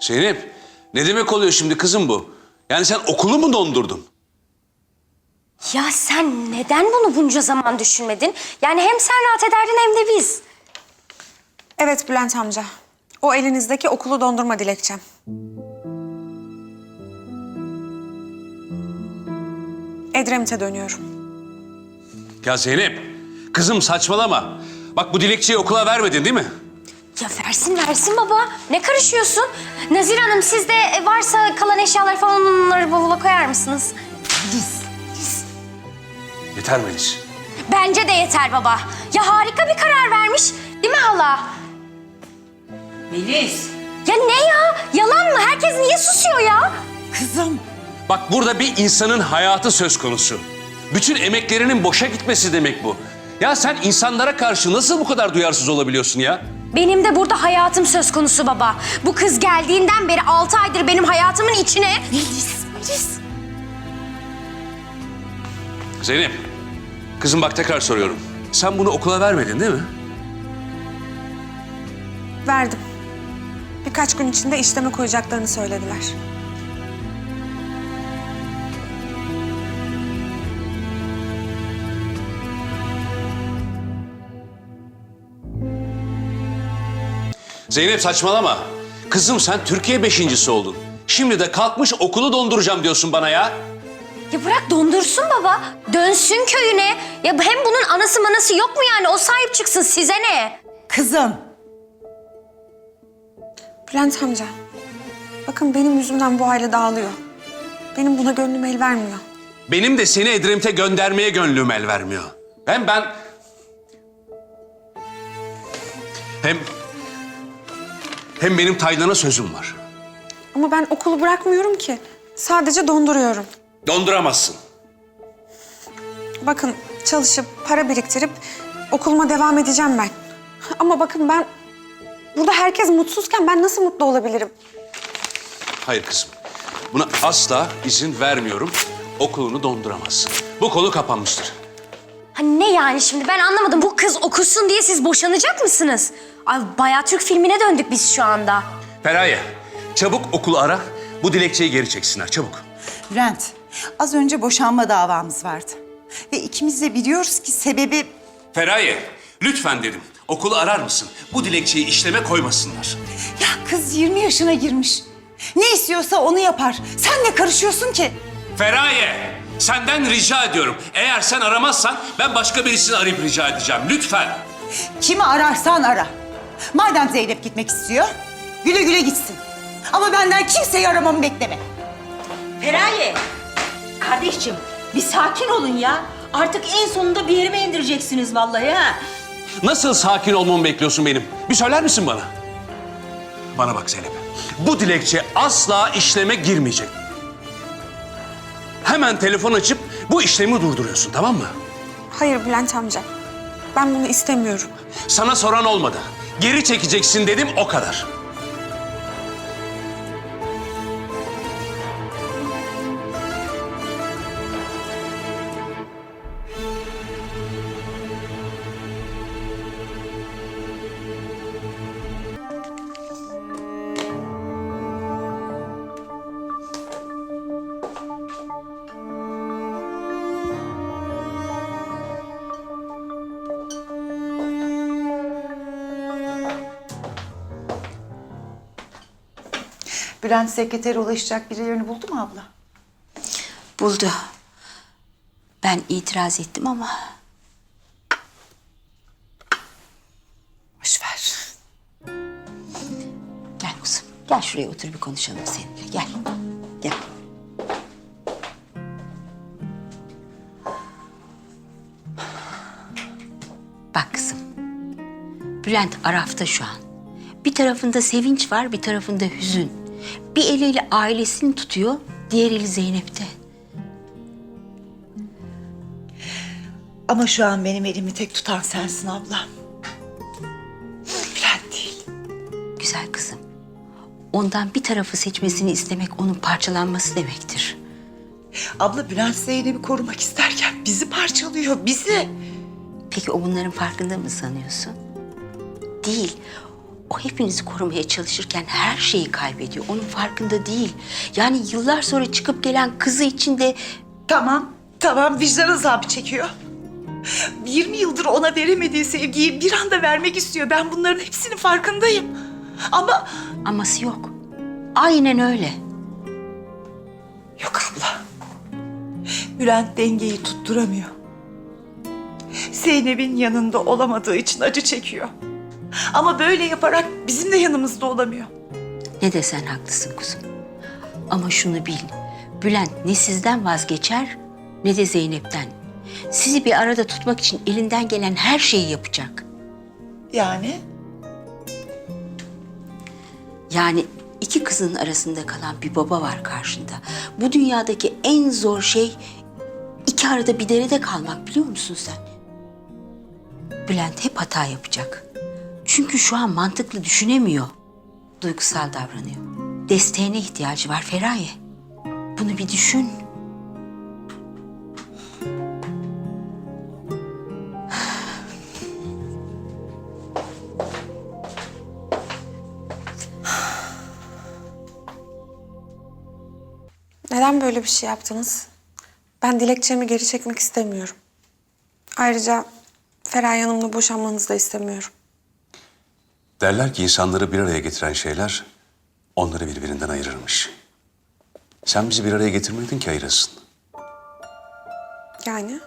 Zeynep, ne demek oluyor şimdi kızım bu? Yani sen okulu mu dondurdun? Ya sen neden bunu bunca zaman düşünmedin? Yani hem sen rahat ederdin hem de biz. Evet Bülent amca. O elinizdeki okulu dondurma dilekçem. Edremit'e dönüyorum. Ya Zeynep, kızım saçmalama. Bak bu dilekçeyi okula vermedin değil mi? Versin versin baba. Ne karışıyorsun? Nazir Hanım siz de e, varsa kalan eşyalar falan onları bavula koyar mısınız? Yeter Melis. Bence de yeter baba. Ya harika bir karar vermiş. Değil mi hala? Melis. Ya ne ya? Yalan mı? Herkes niye susuyor ya? Kızım. Bak burada bir insanın hayatı söz konusu. Bütün emeklerinin boşa gitmesi demek bu. Ya sen insanlara karşı nasıl bu kadar duyarsız olabiliyorsun ya? Benim de burada hayatım söz konusu baba. Bu kız geldiğinden beri altı aydır benim hayatımın içine... Melis. Melis. Zeynep, kızım bak tekrar soruyorum. Sen bunu okula vermedin değil mi? Verdim. Birkaç gün içinde işleme koyacaklarını söylediler. Zeynep saçmalama. Kızım sen Türkiye beşincisi oldun. Şimdi de kalkmış okulu donduracağım diyorsun bana ya. Ya bırak dondursun baba. Dönsün köyüne. Ya hem bunun anası manası yok mu yani? O sahip çıksın size ne? Kızım. Bülent amca. Bakın benim yüzümden bu aile dağılıyor. Benim buna gönlüm el vermiyor. Benim de seni Edremit'e göndermeye gönlüm el vermiyor. Hem ben... Hem... Hem benim Taylan'a sözüm var. Ama ben okulu bırakmıyorum ki. Sadece donduruyorum. Donduramazsın. Bakın çalışıp para biriktirip okuluma devam edeceğim ben. Ama bakın ben burada herkes mutsuzken ben nasıl mutlu olabilirim? Hayır kızım. Buna asla izin vermiyorum. Okulunu donduramazsın. Bu konu kapanmıştır. Hani ne yani şimdi ben anlamadım. Bu kız okusun diye siz boşanacak mısınız? Ay bayağı Türk filmine döndük biz şu anda. Feraye, çabuk okulu ara. Bu dilekçeyi geri çeksinler, çabuk. Bülent. Az önce boşanma davamız vardı. Ve ikimiz de biliyoruz ki sebebi... Feraye, lütfen dedim. Okulu arar mısın? Bu dilekçeyi işleme koymasınlar. Ya kız 20 yaşına girmiş. Ne istiyorsa onu yapar. Sen ne karışıyorsun ki? Feraye, senden rica ediyorum. Eğer sen aramazsan ben başka birisini arayıp rica edeceğim. Lütfen. Kimi ararsan ara. Madem Zeynep gitmek istiyor, güle güle gitsin. Ama benden kimseyi aramamı bekleme. Feraye, kardeşim bir sakin olun ya. Artık en sonunda bir yerime indireceksiniz vallahi ha. Nasıl sakin olmamı bekliyorsun benim? Bir söyler misin bana? Bana bak Zeynep. Bu dilekçe asla işleme girmeyecek. Hemen telefon açıp bu işlemi durduruyorsun tamam mı? Hayır Bülent amca. Ben bunu istemiyorum. Sana soran olmadı. Geri çekeceksin dedim o kadar. Bülent sekretere ulaşacak birilerini buldu mu abla? Buldu. Ben itiraz ettim ama Boş ver. gel kuzum. Gel şuraya otur bir konuşalım seninle. Gel. Gel. Bak kızım. Bülent Araf'ta şu an. Bir tarafında sevinç var, bir tarafında hüzün. Bir eliyle ailesini tutuyor, diğer eli Zeynep'te. Ama şu an benim elimi tek tutan sensin abla. Bülent değil. Güzel kızım. Ondan bir tarafı seçmesini istemek onun parçalanması demektir. Abla Bülent Zeynep'i korumak isterken bizi parçalıyor, bizi. Peki o bunların farkında mı sanıyorsun? Değil. O hepinizi korumaya çalışırken her şeyi kaybediyor. Onun farkında değil. Yani yıllar sonra çıkıp gelen kızı için de Tamam, tamam vicdan azabı çekiyor. 20 yıldır ona veremediği sevgiyi bir anda vermek istiyor. Ben bunların hepsinin farkındayım. Ama aması yok. Aynen öyle. yok abla. Bülent dengeyi tutturamıyor. Zeynep'in yanında olamadığı için acı çekiyor. Ama böyle yaparak bizim de yanımızda olamıyor. Ne desen haklısın kuzum. Ama şunu bil. Bülent ne sizden vazgeçer ne de Zeynep'ten. Sizi bir arada tutmak için elinden gelen her şeyi yapacak. Yani Yani iki kızın arasında kalan bir baba var karşında. Bu dünyadaki en zor şey iki arada bir derede kalmak biliyor musun sen? Bülent hep hata yapacak. Çünkü şu an mantıklı düşünemiyor. Duygusal davranıyor. Desteğine ihtiyacı var Feraye. Bunu bir düşün. Neden böyle bir şey yaptınız? Ben dilekçemi geri çekmek istemiyorum. Ayrıca Feraye Hanım'la boşanmanızı da istemiyorum. Derler ki insanları bir araya getiren şeyler onları birbirinden ayırırmış. Sen bizi bir araya getirmedin ki ayırasın. Yani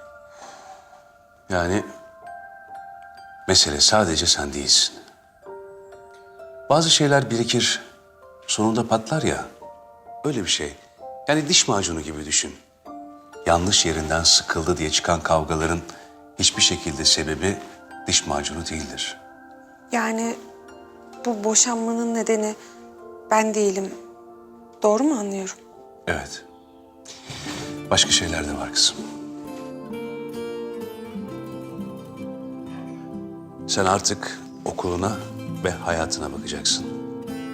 Yani mesele sadece sen değilsin. Bazı şeyler birikir, sonunda patlar ya. Öyle bir şey. Yani diş macunu gibi düşün. Yanlış yerinden sıkıldı diye çıkan kavgaların hiçbir şekilde sebebi diş macunu değildir. yani bu boşanmanın nedeni ben değilim. Doğru mu anlıyorum? Evet. Başka şeyler de var kızım. Sen artık okuluna ve hayatına bakacaksın.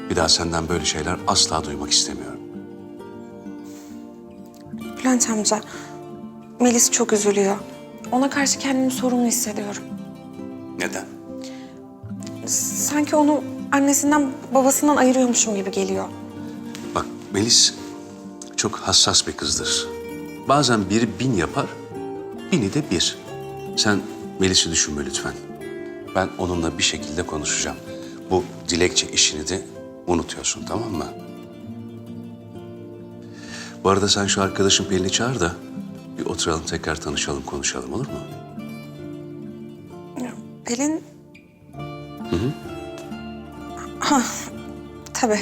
Bir daha senden böyle şeyler asla duymak istemiyorum. Bülent amca, Melis çok üzülüyor. Ona karşı kendimi sorumlu hissediyorum. Neden? Sanki onu annesinden babasından ayırıyormuşum gibi geliyor. Bak Melis çok hassas bir kızdır. Bazen biri bin yapar, bini de bir. Sen Melis'i düşünme lütfen. Ben onunla bir şekilde konuşacağım. Bu dilekçe işini de unutuyorsun tamam mı? Bu arada sen şu arkadaşın Pelin'i çağır da bir oturalım tekrar tanışalım konuşalım olur mu? Pelin... Hı. Tabii.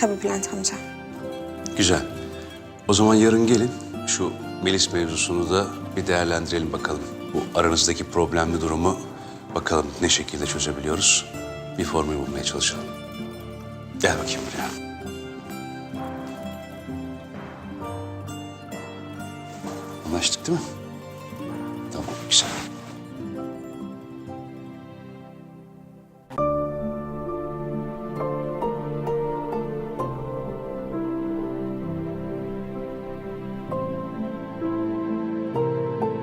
Tabii Bülent amca. Güzel. O zaman yarın gelin şu Melis mevzusunu da bir değerlendirelim bakalım. Bu aranızdaki problemli durumu bakalım ne şekilde çözebiliyoruz. Bir formül bulmaya çalışalım. Gel bakayım buraya. Anlaştık değil mi?